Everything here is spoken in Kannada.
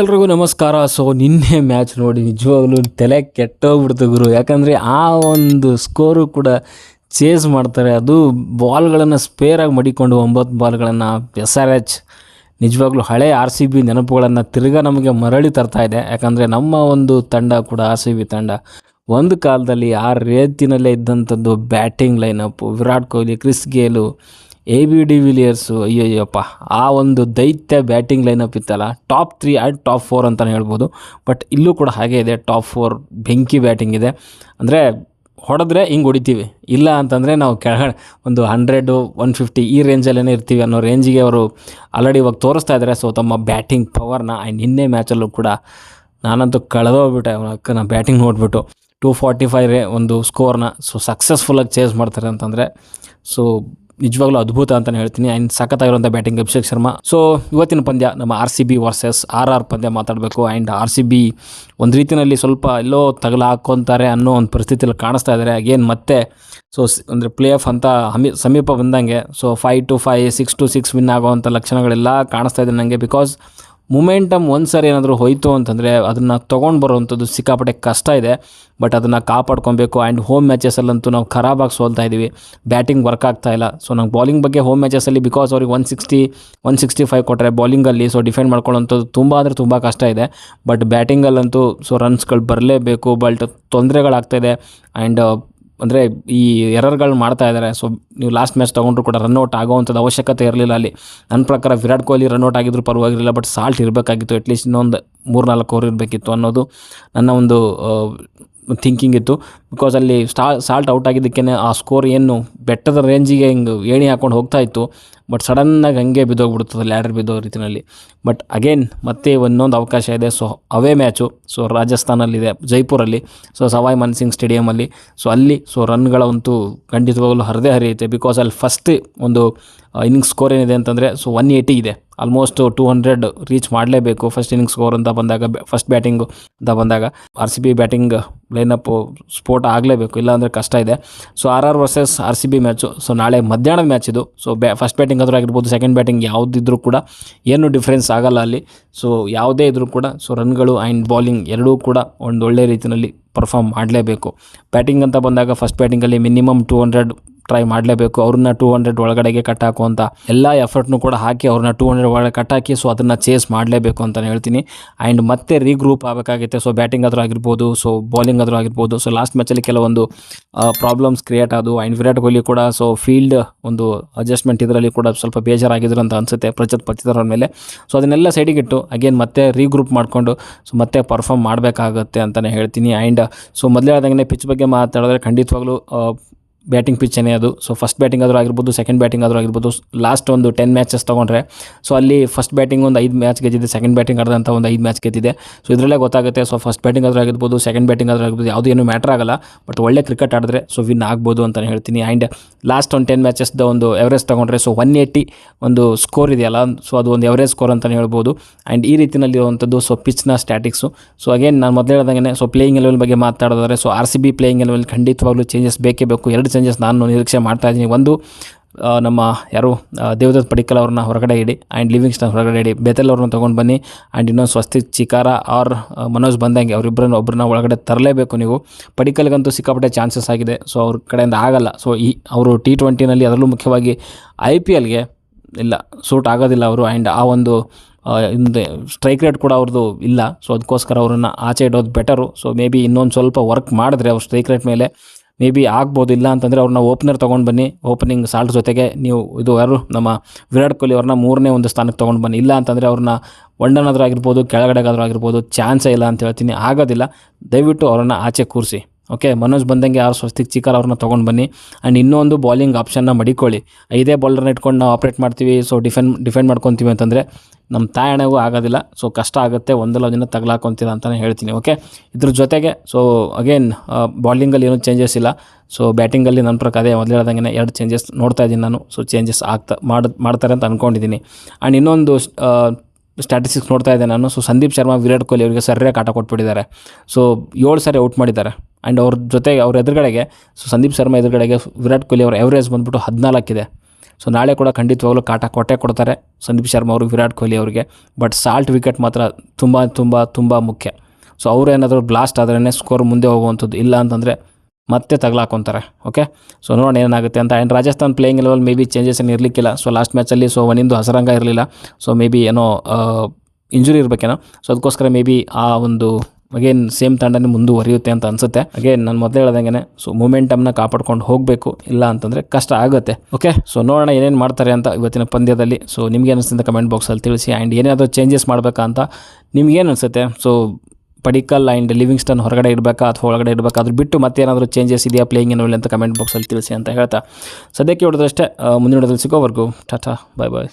ಎಲ್ರಿಗೂ ನಮಸ್ಕಾರ. ಸೊ ನಿನ್ನೆ ಮ್ಯಾಚ್ ನೋಡಿ ನಿಜವಾಗ್ಲೂ ತಲೆ ಕೆಟ್ಟೋಗ್ಬಿಡ್ತು ಗುರು. ಯಾಕಂದರೆ ಆ ಒಂದು ಸ್ಕೋರು ಕೂಡ ಚೇಸ್ ಮಾಡ್ತಾರೆ. ಅದು ಬಾಲ್ಗಳನ್ನು ಸ್ಪೇರಾಗಿ ಮಡಿಕೊಂಡು ಒಂಬತ್ತು ಬಾಲ್ಗಳನ್ನು ಎಸ್ ಆರ್ ಎಚ್ ನಿಜವಾಗ್ಲೂ ಹಳೆ ಆರ್ ಸಿ ಬಿ ನೆನಪುಗಳನ್ನು ತಿರ್ಗಾ ನಮಗೆ ಮರಳಿ ತರ್ತಾ ಇದೆ. ಯಾಕಂದರೆ ನಮ್ಮ ಒಂದು ತಂಡ ಕೂಡ ಆರ್ ಸಿ ಬಿ ತಂಡ. ಒಂದು ಕಾಲದಲ್ಲಿ ಆ ರೇತಿನಲ್ಲೇ ಇದ್ದಂಥದ್ದು batting lineup Virat Kohli, Chris Gayle A B de Villiers ಅಯ್ಯಯ್ಯಪ್ಪ, ಆ ಒಂದು ದೈತ್ಯ ಬ್ಯಾಟಿಂಗ್ ಲೈನಪ್ ಇತ್ತಲ್ಲ top three and top four ಅಂತಲೇ ಹೇಳ್ಬೋದು. ಬಟ್ ಇಲ್ಲೂ ಕೂಡ ಹಾಗೆ ಇದೆ ಟಾಪ್ ಫೋರ್ ಬೆಂಕಿ ಬ್ಯಾಟಿಂಗ್ ಇದೆ. ಅಂದರೆ ಹೊಡೆದ್ರೆ ಹಿಂಗೆ ಹೊಡಿತೀವಿ. ಇಲ್ಲ ಅಂತಂದರೆ ನಾವು ಕೆಳಗಡೆ ಒಂದು ಹಂಡ್ರೆಡು ಒನ್ ಫಿಫ್ಟಿ ಈ ರೇಂಜಲ್ಲೇ ಇರ್ತೀವಿ ಅನ್ನೋ ರೇಂಜಿಗೆ ಅವರು ಆಲ್ರೆಡಿ ಇವಾಗ ತೋರಿಸ್ತಾ ಇದ್ದಾರೆ ಸೊ ತಮ್ಮ ಬ್ಯಾಟಿಂಗ್ ಪವರ್ನ ಆ್ಯಂಡ್ ನಿನ್ನೆ ಮ್ಯಾಚಲ್ಲೂ ಕೂಡ ನಾನಂತೂ ಕಳೆದೋಗ್ಬಿಟ್ಟೆ ನಾ ಬ್ಯಾಟಿಂಗ್ ನೋಡಿಬಿಟ್ಟು. ಟೂ ಫಾರ್ಟಿ ಫೈವ್ ಒಂದು ಸ್ಕೋರ್ನ ಸೊ ಸಕ್ಸಸ್ಫುಲ್ಲಾಗಿ ಚೇಸ್ ಮಾಡ್ತಾರೆ ಅಂತಂದರೆ. ಸೊ ನಿಜವಾಗ್ಲೂ ಅದ್ಭುತ ಅಂತಲೇ ಹೇಳ್ತೀನಿ. ಆ್ಯಂಡ್ ಸಖತ್ತಾಗಿರುವಂಥ ಬ್ಯಾಟಿಂಗ್ ಅಭಿಷೇಕ್ ಶರ್ಮಾ. ಸೊ ಇವತ್ತಿನ ಪಂದ್ಯ ನಮ್ಮ R C B versus R R ಪಂದ್ಯ ಮಾತಾಡಬೇಕು. ಆ್ಯಂಡ್ ಆರ್ ಸಿ ಬಿ ಒಂದು ರೀತಿಯಲ್ಲಿ ಸ್ವಲ್ಪ ಎಲ್ಲೋ ತಗಲ ಹಾಕ್ಕೊತಾರೆ ಅನ್ನೋ ಒಂದು ಪರಿಸ್ಥಿತಿಯಲ್ಲಿ ಕಾಣಿಸ್ತಾ ಇದ್ದಾರೆ ಅಗೇನ್ ಮತ್ತೆ ಸೊ ಅಂದರೆ ಪ್ಲೇ ಆಫ್ ಅಂತ ಹಮಿ, ಸಮೀಪ ಬಂದಂಗೆ so five to five six to six win ಆಗೋವಂಥ ಲಕ್ಷಣಗಳೆಲ್ಲ ಕಾಣಿಸ್ತಾ ಇದೆ ನನಗೆ ಬಿಕಾಸ್ ಮೊಮೆಂಟಮ್ ಒಂದು ಸರಿ ಏನಾದರೂ ಹೋಯಿತು ಅಂತಂದರೆ ಅದನ್ನು ತೊಗೊಂಡು ಬರುವಂಥದ್ದು ಸಿಕ್ಕಾಪಟ್ಟೆ ಕಷ್ಟ ಇದೆ. ಬಟ್ ಅದನ್ನು ಕಾಪಾಡ್ಕೊಬೇಕು ಆ್ಯಂಡ್ ಹೋಮ್ ಮ್ಯಾಚಸ್ಸಲ್ಲಂತೂ ನಾವು ಖರಾಬಾಗಿ ಸೋಲ್ತಾ ಇದ್ದೀವಿ ಬ್ಯಾಟಿಂಗ್ ವರ್ಕ್ ಆಗ್ತಾ ಇಲ್ಲ. ಸೊ ನಂಗೆ ಬಾಲಿಂಗ್ ಬಗ್ಗೆ ಹೋಮ್ ಮ್ಯಾಚಸ್ಸಲ್ಲಿ ಬಿಕಾಸ್ ಅವ್ರಿಗೆ one sixty one sixty five ಕೊಟ್ಟರೆ ಬಾಲಿಂಗಲ್ಲಿ ಸೊ ಡಿಫೆಂಡ್ ಮಾಡ್ಕೊಳ್ಳೋಂಥದ್ದು ತುಂಬ ಅಂದರೆ ತುಂಬ ಕಷ್ಟ ಇದೆ. ಬಟ್ ಬ್ಯಾಟಿಂಗಲ್ಲಂತೂ ಸೊ ರನ್ಸ್ಗಳು ಬರಲೇಬೇಕು. ಬಟ್ ತೊಂದರೆಗಳಾಗ್ತಾಯಿದೆ ಆ್ಯಂಡ್ ಅಂದರೆ ಈ ಎರರ್ಗಳು ಮಾಡ್ತಾ ಇದ್ದಾರೆ ಸೊ ನೀವು ಲಾಸ್ಟ್ ಮ್ಯಾಚ್ ತೊಗೊಂಡ್ರು ಕೂಡ ರನ್ಔಟ್ ಆಗೋವಂಥದ್ದು ಅವಶ್ಯಕತೆ ಇರಲಿಲ್ಲ ಅಲ್ಲಿ. ನನ್ನ ಪ್ರಕಾರ ವಿರಾಟ್ ಕೊಹ್ಲಿ ರನ್ಔಟ್ ಆಗಿದ್ರು ಪರವಾಗಿರಲಿಲ್ಲ ಬಟ್ ಸಾಲ್ಟ್ ಇರಬೇಕಾಗಿತ್ತು. ಅಟ್ಲೀಸ್ಟ್ ಇನ್ನೊಂದು ಮೂರು ನಾಲ್ಕು ಓವರ್ ಇರಬೇಕಿತ್ತು ಅನ್ನೋದು ನನ್ನ ಒಂದು ಥಿಂಕಿಂಗ್ ಇತ್ತು. ಬಿಕಾಸ್ ಅಲ್ಲಿ ಸ್ಟಾ ಸಾಲ್ಟ್ ಔಟ್ ಆಗಿದ್ದಕ್ಕೇ ಆ ಸ್ಕೋರ್ ಏನು ಬೆಟ್ಟದ ರೇಂಜಿಗೆ ಹಿಂಗೆ ಏಣಿ ಹಾಕೊಂಡು ಹೋಗ್ತಾ ಇತ್ತು. ಬಟ್ ಸಡನ್ನಾಗಿ ಹಂಗೆ ಬಿದ್ದೋಗ್ಬಿಡ್ತದೆ ಲ್ಯಾಡರ್ ಬಿದ್ದೋ ರೀತಿಯಲ್ಲಿ ಬಟ್ ಅಗೇನ್ ಮತ್ತೆ ಒಂದೊಂದು ಅವಕಾಶ ಇದೆ. ಸೊ ಅವೇ ಮ್ಯಾಚು ಸೊ ರಾಜಸ್ಥಾನಲ್ಲಿದೆ, ಜೈಪುರಲ್ಲಿ. ಸೊ ಸವಾಯ್ ಮನ್ಸಿಂಗ್ ಸ್ಟೇಡಿಯಮಲ್ಲಿ ಸೊ ಅಲ್ಲಿ ಸೊ ರನ್ಗಳಂತೂ ಖಂಡಿತವಾಗಲೂ ಹರಿದೇ ಹರಿಯುತ್ತೆ. ಬಿಕಾಸ್ ಅಲ್ಲಿ ಫಸ್ಟ್ ಒಂದು ಇನ್ನಿಂಗ್ಸ್ ಸ್ಕೋರ್ ಏನಿದೆ ಅಂತಂದರೆ ಸೊ ಒನ್ ಏಯ್ಟಿ ಇದೆ. ಆಲ್ಮೋಸ್ಟ್ ಟೂ ಹಂಡ್ರೆಡ್ ರೀಚ್ ಮಾಡಲೇಬೇಕು ಫಸ್ಟ್ ಇನ್ನಿಂಗ್ ಸ್ಕೋರ್ ಅಂತ ಬಂದಾಗ ಫಸ್ಟ್ ಬ್ಯಾಟಿಂಗು ಅಂತ ಬಂದಾಗ. R C B batting lineup sport ಆಗಲೇಬೇಕು. ಇಲ್ಲಾಂದರೆ ಕಷ್ಟ ಇದೆ. So R R versus R C B match so ನಾಳೆ ಮಧ್ಯಾಹ್ನದ ಮ್ಯಾಚ್ ಇದು. ಸೊ ಬ್ಯಾ ಫಸ್ಟ್ ಬ್ಯಾಟಿಂಗ್ ಆದರೂ ಆಗಿರ್ಬೋದು ಸೆಕೆಂಡ್ ಬ್ಯಾಟಿಂಗ್ ಯಾವುದಿದ್ರೂ ಕೂಡ ಏನು ಡಿಫ್ರೆನ್ಸ್ ಆಗಲ್ಲ ಅಲ್ಲಿ. ಸೊ ಯಾವುದೇ ಇದ್ರೂ ಕೂಡ ಸೊ ರನ್ಗಳು ಆ್ಯಂಡ್ ಬಾಲಿಂಗ್ ಎರಡೂ ಕೂಡ ಒಂದು ಒಳ್ಳೆ ರೀತಿಯಲ್ಲಿ ಪರ್ಫಾಮ್ ಮಾಡಲೇಬೇಕು. ಬ್ಯಾಟಿಂಗ್ ಅಂತ ಬಂದಾಗ ಫಸ್ಟ್ ಬ್ಯಾಟಿಂಗಲ್ಲಿ ಮಿನಿಮಮ್ ಟೂ ಹಂಡ್ರೆಡ್ ಟ್ರೈ ಮಾಡಲೇಬೇಕು. ಅವ್ರನ್ನ ಟೂ ಹಂಡ್ರೆಡ್ ಒಳಗಡೆಗೆ ಕಟ್ ಹಾಕುವಂಥ ಎಲ್ಲ ಎಫರ್ಟ್ನು ಕೂಡ ಹಾಕಿ ಅವ್ರನ್ನ ಟೂ ಹಂಡ್ರೆಡ್ ಒಳಗೆ ಕಟ್ ಹಾಕಿ ಸೊ ಅದನ್ನು ಚೇಸ್ ಮಾಡಲೇಬೇಕು ಅಂತಲೇ ಹೇಳ್ತೀನಿ. ಆ್ಯಂಡ್ ಮತ್ತೆ ರೀಗ್ರೂಪ್ ಆಗಬೇಕಾಗುತ್ತೆ. ಸೊ ಬ್ಯಾಟಿಂಗ್ ಆದರೂ ಆಗಿರ್ಬೋದು ಸೊ ಬೌಲಿಂಗ್ ಆದರೂ ಆಗಿರ್ಬೋದು. ಸೊ ಲಾಸ್ಟ್ ಮ್ಯಾಚಲ್ಲಿ ಕೆಲವೊಂದು ಪ್ರಾಬ್ಲಮ್ಸ್ ಕ್ರಿಯೇಟ್ ಆದವು. ಆ್ಯಂಡ್ ವಿರಾಟ್ ಕೊಹ್ಲಿ ಕೂಡ ಸೊ ಫೀಲ್ಡ್ ಒಂದು ಅಡ್ಜಸ್ಟ್ಮೆಂಟ್ ಇದರಲ್ಲಿ ಕೂಡ ಸ್ವಲ್ಪ ಬೇಜಾರಾಗಿದ್ರು ಅಂತ ಅನಿಸುತ್ತೆ ಪ್ರಚತ್ ಪತ್ತಿದ್ರ ಮೇಲೆ. ಸೊ ಅದನ್ನೆಲ್ಲ ಸೈಡಿಗಿಟ್ಟು ಅಗೇನ್ ಮತ್ತೆ ರೀಗ್ರೂಪ್ ಮಾಡಿಕೊಂಡು ಸೊ ಮತ್ತೆ ಪರ್ಫಾರ್ಮ್ ಮಾಡಬೇಕಾಗುತ್ತೆ ಅಂತಲೇ ಹೇಳ್ತೀನಿ. ಆ್ಯಂಡ್ ಸೊ ಮೊದಲೇ ಹೇಳ್ದಂಗೆ ಪಿಚ್ ಬಗ್ಗೆ ಮಾತಾಡಿದ್ರೆ ಖಂಡಿತವಾಗ್ಲೂ ಬ್ಯಾಟಿಂಗ್ ಪಿಚ್ಚೇ ಅದು. ಸೊ ಫಸ್ಟ್ ಬ್ಯಾಟಿಂಗ್ ಆದರೂ ಆಗಿರ್ಬೋದು ಸೆಕೆಂಡ್ ಬ್ಯಾಟಿಂಗ್ ಆದರೂ ಆಗಿರ್ಬೋದು ಲಾಸ್ಟ್ ಒಂದು ಟೆನ್ ಮ್ಯಾಚಸ್ ತೊಗೊಂಡ್ರೆ ಸೊ ಅಲ್ಲಿ ಫಸ್ಟ್ ಬ್ಯಾಟಿಂಗ್ ಒಂದು ಐದು ಮ್ಯಾಚ್ ಗೆದ್ದಿದೆ ಸೆಕೆಂಡ್ ಬ್ಯಾಟಿಂಗ್ ಆಡಿದಂಥ ಒಂದು ಐದು ಮ್ಯಾಚ್ ಗೆದ್ದಿದೆ. ಸೊ ಇದರಲ್ಲೇ ಗೊತ್ತಾಗುತ್ತೆ ಸೊ ಫಸ್ಟ್ ಬ್ಯಾಟಿಂಗ್ ಆದರೂ ಆಗಿರ್ಬೋದು ಸೆಕೆಂಡ್ ಬ್ಯಾಟಿಂಗ್ ಆದರೂ ಆಗಿರ್ಬೋದು, ಯಾವುದೂ ಏನು ಮ್ಯಾಟ್ರ್ ಆಗಲ್ಲ. ಬಟ್ ಒಳ್ಳೆ ಕ್ರಿಕೆಟ್ ಆಡಿದ್ರೆ ಸೊ ವಿನ್ ಆಗ್ಬೋದು ಅಂತಲೇ ಹೇಳ್ತೀನಿ. ಆ್ಯಂಡ್ ಲಾಸ್ಟ್ ಒಂದು ಟೆನ್ ಮ್ಯಾಚಸ್ದ ಒಂದು ಎವರೇಜ್ ತೊಗೊಂಡ್ರೆ ಸೊ ಒನ್ ಏಯ್ಟಿ ಒಂದು ಸ್ಕೋರ್ ಇದೆಯಲ್ಲ ಸೊ ಅದು ಒಂದು ಎವರೇಜ್ ಸ್ಕೋರ್ ಅಂತಲೇ ಹೇಳ್ಬೋದು. ಆ್ಯಂಡ್ ಈ ರೀತಿಯಲ್ಲಿ ಇರುವಂಥದ್ದು ಸೊ ಪಿಚ್ನ ಸ್ಟ್ಯಾಟಿಕ್ಸು ಸೊ ಅಗೇನ್ ನಾನು ಮೊದಲೇ ಹೇಳ್ದಂಗೆ ಸೊ ಪ್ಲೇಯಿಂಗ್ ಲೆವೆಲ್ ಬಗ್ಗೆ ಮಾತಾಡೋದಾದ್ರೆ so R C B playing level ಖಂಡಿತವಾಗ್ಲೂ ಚೇಂಜಸ್ ಬೇಕೇ ಬೇಕು. ಎರಡು ಚೇಂಜಸ್ ನಾನು ನಿರೀಕ್ಷೆ ಮಾಡ್ತಾ ಇದ್ದೀನಿ. ಒಂದು ನಮ್ಮ ಯಾರು ದೇವದತ್ ಪಡಿಕಲ್ ಅವ್ರನ್ನ ಹೊರಗಡೆ ಇಡಿ ಆ್ಯಂಡ್ ಲಿವಿಂಗ್ಸ್ಟನ್ ಹೊರಗಡೆ ಇಡಿ. ಬೇತಲ್ ಅವ್ರನ್ನ ತೊಗೊಂಡು ಬನ್ನಿ ಆ್ಯಂಡ್ ಇನ್ನೊಂದು ಸ್ವಸ್ತಿ ಚಿಕಾರ ಆರ್ ಮನೋಜ್ ಬಂದಂಗೆ ಅವರಿಬ್ಬರನ್ನ ಒಬ್ಬರನ್ನ ಒಳಗಡೆ ತರಲೇಬೇಕು ನೀವು. ಪಡಿಕಲ್ಗಂತೂ ಸಿಕ್ಕಾಪಟ್ಟೆ ಚಾನ್ಸಸ್ ಆಗಿದೆ. ಸೊ ಅವ್ರ ಕಡೆಯಿಂದ ಆಗಲ್ಲ. ಸೊ ಈ, ಅವರು ಟಿ ಟ್ವೆಂಟಿನಲ್ಲಿ ಅದರಲ್ಲೂ ಮುಖ್ಯವಾಗಿ ಐ ಪಿ ಎಲ್ಗೆ ಇಲ್ಲ, ಸೂಟ್ ಆಗೋದಿಲ್ಲ ಅವರು ಆ್ಯಂಡ್ ಆ ಒಂದು ಹಿಂದೆ ಸ್ಟ್ರೈಕ್ ರೇಟ್ ಕೂಡ ಅವ್ರದ್ದು ಇಲ್ಲ. ಸೊ ಅದಕ್ಕೋಸ್ಕರ ಅವರನ್ನು ಆಚೆ ಇಡೋದು ಬೆಟರು ಸೊ ಮೇ ಬಿ ಇನ್ನೊಂದು ಸ್ವಲ್ಪ ವರ್ಕ್ ಮಾಡಿದ್ರೆ ಅವ್ರ ಸ್ಟ್ರೈಕ್ ರೇಟ್ ಮೇಲೆ ಮೇ ಬಿ ಆಗ್ಬೋದಿಲ್ಲ ಅಂತಂದರೆ ಅವ್ರನ್ನ ಓಪನರ್ ತೊಗೊಂಡು ಬನ್ನಿ. ಓಪನಿಂಗ್ ಸಾಲ್ಟ್ ಜೊತೆಗೆ ನೀವು ಇದು ಯಾರು? ನಮ್ಮ ವಿರಾಟ್ ಕೊಹ್ಲಿ ಅವ್ರನ್ನ ಮೂರನೇ ಒಂದು ಸ್ಥಾನಕ್ಕೆ ತೊಗೊಂಡು ಬನ್ನಿ. ಇಲ್ಲ ಅಂತಂದರೆ ಅವ್ರನ್ನ ಒಂಡನಾದರೂ ಆಗಿರ್ಬೋದು, ಕೆಳಗಡೆಗಾದರೂ ಆಗಿರ್ಬೋದು ಚಾನ್ಸೇ ಇಲ್ಲ ಅಂತ ಹೇಳ್ತೀನಿ. ಆಗೋದಿಲ್ಲ. ದಯವಿಟ್ಟು ಅವ್ರನ್ನ ಆಚೆ ಕೂರಿಸಿ. ಓಕೆ ಮನೋಜ್ ಬಂದಂಗೆ ಯಾರು ಸ್ವಸ್ತಿಗೆ ಚಿಕ್ಕರ್ ಅವ್ರನ್ನ ತೊಗೊಂಡು ಬನ್ನಿ. ಆ್ಯಂಡ್ ಇನ್ನೊಂದು ಬಾಲಿಂಗ್ ಆಪ್ಷನ್ನ ಮಡಿಕೊಳ್ಳಿ. ಐದೇ ಬಾಲರ್ನ ಇಟ್ಕೊಂಡು ನಾವು ಆಪ್ರೇಟ್ ಮಾಡ್ತೀವಿ. ಸೊ ಡಿಫೆಂಡ್ ಡಿಫೆಂಡ್ ಮಾಡ್ಕೊತೀವಿ ಅಂತಂದರೆ ನಮ್ಮ ತಾಯಣೆಗೂ ಆಗೋದಿಲ್ಲ. ಸೊ ಕಷ್ಟ ಆಗುತ್ತೆ, ಒಂದಲ್ಲ ದಿನ ತಗಲಾಕೊಂತೀರ ಅಂತಲೇ ಹೇಳ್ತೀನಿ ಓಕೆ ಇದ್ರ ಜೊತೆಗೆ ಸೊ ಅಗೇನ್ ಬಾಲಿಂಗಲ್ಲಿ ಏನೂ ಚೇಂಜಸ್ ಇಲ್ಲ. ಸೊ ಬ್ಯಾಟಿಂಗಲ್ಲಿ ನನ್ನ ಪ್ರಕಾರ ಅದೇ, ಮೊದಲು ಹೇಳ್ದಂಗೆ ಎರಡು ಚೇಂಜಸ್ ನೋಡ್ತಾ ಇದ್ದೀನಿ ನಾನು. ಸೊ ಚೇಂಜಸ್ ಆಗ್ತಾ, ಮಾಡಿ, ಮಾಡ್ತಾರೆ ಅಂತ ಅಂದ್ಕೊಂಡಿದ್ದೀನಿ ಆ್ಯಂಡ್ ಇನ್ನೊಂದು ಸ್ಟ್ಯಾಟಿಸ್ಟಿಕ್ಸ್ ನೋಡ್ತಾ ಇದ್ದೆ ನಾನು. ಸೊ ಸಂದೀಪ್ ಶರ್ಮಾ, ವಿರಾಟ್ ಕೊಹ್ಲಿ ಅವರಿಗೆ ಸರಿಯಾಗಿ ಆಟ ಕೊಟ್ಬಿಟ್ಟಿದ್ದಾರೆ. ಸೊ ಏಳು ಸಾರಿ ಔಟ್ ಮಾಡಿದ್ದಾರೆ. ಆ್ಯಂಡ್ ಅವ್ರ ಜೊತೆಗೆ, ಅವ್ರ ಎದುರುಗಡೆಗೆ ಸೊ ಸಂದೀಪ್ ಶರ್ಮಾ ಎದುರುಗಡೆಗೆ ವಿರಾಟ್ ಕೊಹ್ಲಿ ಅವರ ಎವರೇಜ್ ಬಂದ್ಬಿಟ್ಟು ಹದಿನಾಲ್ಕಿದೆ ಸೊ ನಾಳೆ ಕೂಡ ಖಂಡಿತವಾಗ್ಲೂ ಕಾಟ ಕೊಟ್ಟೆ ಕೊಡ್ತಾರೆ ಸಂದೀಪ್ ಶರ್ಮಾ ಅವರು, ವಿರಾಟ್ ಕೊಹ್ಲಿ ಅವರಿಗೆ. ಬಟ್ ಸಾಲ್ಟ್ ವಿಕೆಟ್ ಮಾತ್ರ ತುಂಬ ತುಂಬ ತುಂಬ ಮುಖ್ಯ. ಸೊ ಅವರು ಏನಾದರೂ ಬ್ಲಾಸ್ಟ್ ಆದ್ರೇ ಸ್ಕೋರ್ ಮುಂದೆ ಹೋಗುವಂಥದ್ದು ಇಲ್ಲ ಅಂತಂದರೆ ಮತ್ತೆ ತಗಲಾಕೊಂತಾರೆ. ಓಕೆ ಸೊ ನೋಡೋಣ ಏನಾಗುತ್ತೆ ಅಂತ. And Rajasthan playing level maybe changes ಏನು ಇರಲಿಕ್ಕಿಲ್ಲ. ಸೊ ಲಾಸ್ಟ್ ಮ್ಯಾಚಲ್ಲಿ ಸೊ ಒನಿಂದು ಹಸರಂಗ ಇರಲಿಲ್ಲ. ಸೊ ಮೇ ಬಿ ಏನೋ ಇಂಜುರಿ ಇರಬೇಕೇನೋ. ಸೊ ಅದಕ್ಕೋಸ್ಕರ ಮೇ ಬಿ ಆ ಒಂದು ಅಗೇನ್ ಸೇಮ್ ತಂಡನೇ ಮುಂದುವರಿಯುತ್ತೆ ಅಂತ ಅನ್ಸುತ್ತೆ. ಅಗೇನ್ ನಾನು ಮೊದಲೇ ಹೇಳ್ದಂಗೆ ಸೊ ಮೂಮೆಂಟಮ್ನ ಕಾಪಾಡ್ಕೊಂಡು ಹೋಗಬೇಕು, ಇಲ್ಲ ಅಂತಂದರೆ ಕಷ್ಟ ಆಗುತ್ತೆ. ಓಕೆ ಸೊ ನೋಡೋಣ ಏನೇನು ಮಾಡ್ತಾರೆ ಅಂತ ಇವತ್ತಿನ ಪಂದ್ಯದಲ್ಲಿ. ಸೊ ನಿಮ್ಗೆ ಅನಿಸ್ತಂತ ಕಮೆಂಟ್ ಬಾಕ್ಸಲ್ಲಿ ತಿಳಿಸಿ ಆ್ಯಂಡ್ ಏನಾದರೂ ಚೇಂಜಸ್ ಮಾಡಬೇಕಾ ಅಂತ ನಿಮ್ಗೇನು ಅನಿಸುತ್ತೆ? ಸೊ ಪಡಿಕಲ್ ಆ್ಯಂಡ್ ಲಿವಿಂಗ್ಸ್ಟನ್ ಹೊರಗಡೆ ಇರಬೇಕಾ ಅಥವಾ ಒಳಗಡೆ ಇರಬೇಕಾ ಅದ್ರ ಬಿಟ್ಟು ಮತ್ತೇನಾದರೂ ಚೇಂಜಸ್ ಇದೆಯಾ ಪ್ಲೇಯಿಂಗ್ ಏನೋ ಅಂತ ಕಮೆಂಟ್ ಬಾಕ್ಸಲ್ಲಿ ತಿಳಿಸಿ ಅಂತ ಹೇಳ್ತಾ. ಸದ್ಯಕ್ಕೆ ಹೊಡೆದಷ್ಟೇ ಮುಂದಿನ ಹೊಡೆದಲ್ಲಿ ಸಿಗೋವರೆಗೂ. ಟಾಟಾ ಬಾಯ್ ಬಾಯ್